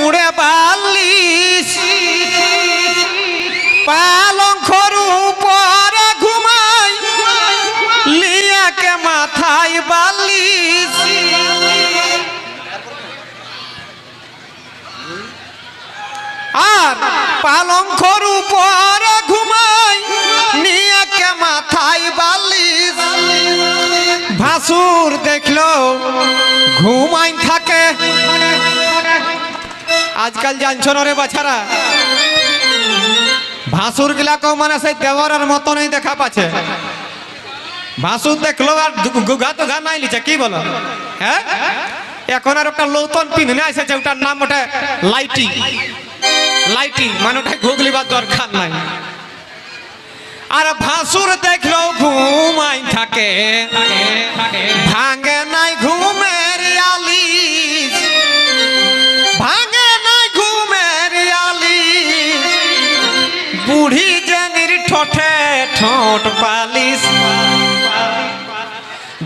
উড়ে বালিশ। পালঙ্খর উপরে ঘুমাই, লিয়াকে মাথায় বালিশ। আর পালঙ্খর উপরে ঘুমাই নিয়াকে মাথায় বালিশ। ভাসুর দেখল, ঘুমাই থাকে আজকাল জানছো না রে বাছারা? ভাসুর গিলাকে মানে সেই দেওয়ারের মতনই দেখা পাচ্ছে। ভাসুর দেখল আর গুগা তো ঘা নাই কি বলো? হ্যাঁ? এখন আর একটা লৌতন পিন্ধনে এসেছে, ওটার নাম ওটা লাইটি। লাইটি মানে ওটা গুগলিবার দরকার নাই। আর ভাসুর দেখল ঘুমাই থাকে। ভাঙে নাই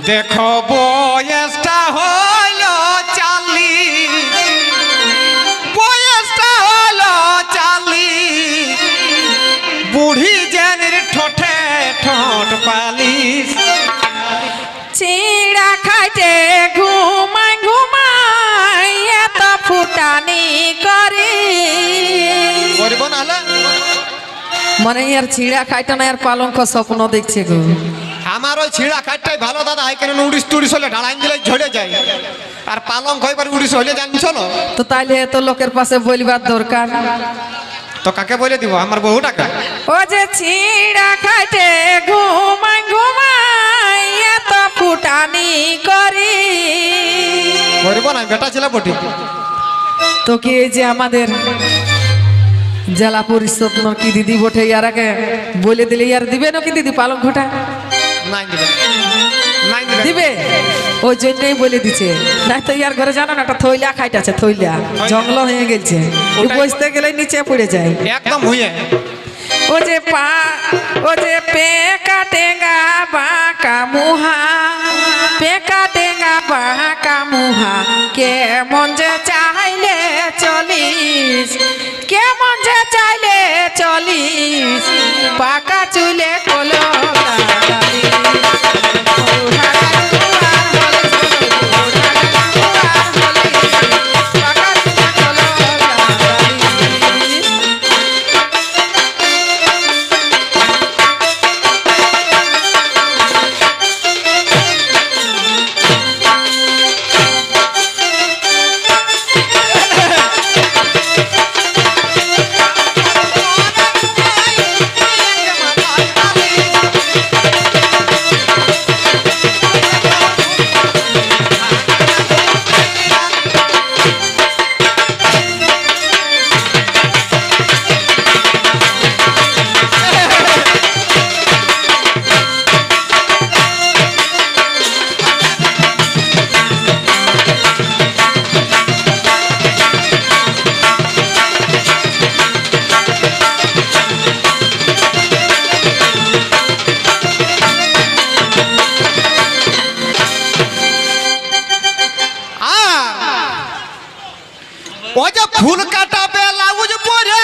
দেখো বয়সটা হল চালি বয়সটা হল চালি বুড়ি যেন ঠোঁটে ঠোঁট পালিস চিড়া খাইতে ঘুমাই মানে আর চিড়া খাইটা না আর পালঙ্ক স্বপ্ন দেখছে গো। আমার ওই ছিঁড়া খাটটাই ভালো দাদা। এই কেন উড়িস টুড়িস হলে ঢালাইন দিলে ঝরে যায়। আর পালং কয়বার উড়িস হলে জানছো না তো তাইলে এত লোকের পাশে বলিবার দরকার। তো কাকে বলে দিব? আমার বহু টাকা ও যে চিড়া খাইতে ঘুমাই ঘুমাই এত ফুটানি করি। করব না বেটা ছিল বটি। তো কি যে আমাদের জেলা পরিষদ কি দিদি বটে ইয়ারাকে? বলে দিলে ইয়ার দিবে না কি দিদি পালং ঘটা? নাই দিবে। নাই দিবে। দিবে? ওই জন্যই বলে দিছে। না তো ইয়ার ঘরে জানো না একটা থইলা খাইটাছে থইলা। জঙ্গল হয়ে গেছে বসতে গেলে নিচে পড়ে যায়। একদম হুঁয়ে ও যে পা ও যে পেকা টেঙ্গা বাঁকা মুহা পেকা টেঙ্গা বাঁকা মুহা কেমন যে পাকা চুলে ফুল কাটা বেলাউজ পরে।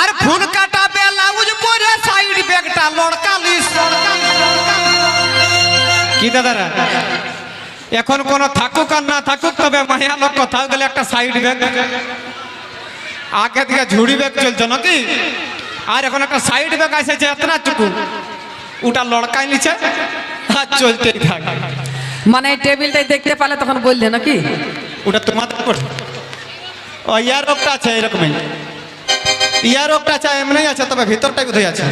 আর ফুল কাটা বেলাউজ পরে সাইড ব্যাগটা লড়কালিস কি দাদারা? এখন কোন থাকুক আর না থাকুক তবে মায়া লোক কোথাও গেলে একটা সাইড ব্যাগ। আগে দিকে ঝুড়ি ব্যাগ চলছে নাকি? আর এখন একটা সাইড ব্যাগ এসেছে এতনা টুকু ওটা লড়কাই নিচ্ছে আর চলতেই থাকে। মানে এই টেবিলটাই দেখতে পালে তখন বললে নাকি? ওটা তোমার উপর। ও, ইয়া রোগটা আছে এরকমই। ইয়া রোগটা আছে, এমনি আছে, তবে ভিতরটা বোধহয় আছে।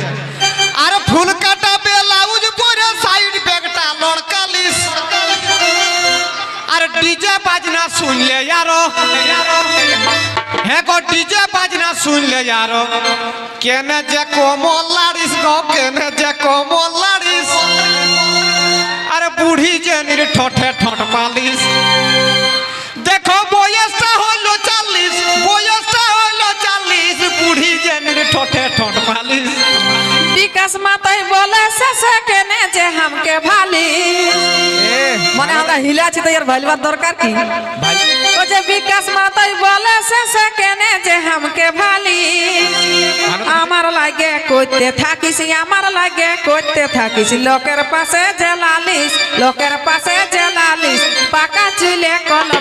আর ফুল কাটা ব্লাউজ পরে সাইড ব্যাগটা লড়কালি আর ডিজে বাজনা শুনলে ইয়ারো হ্যাঁ গো, ডিজে বাজনা শুনলে ইয়ারো কেনে যে কোমল লাড়িস গো, কেনে যে কোমল লাড়িস। আর বুড়ি যে নির ঠোঁটে ঠোঁট পালিস বিকাশ মাতাই বলে শেষে কেনে যে হামকে ভালি? মানে আমরা হিলা তো এর ভাইবার দরকার কি? ও যে বিকাশ মাতাই বলে সে সে কেনে যে হামকে ভালি? আমার লাগে করতে থাকিস আমার লাগে করতে থাকিস। লোকের পাশে যে লালিস লোকের পাশে যে লালিস পাকা চুলে কলম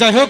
যাই হোক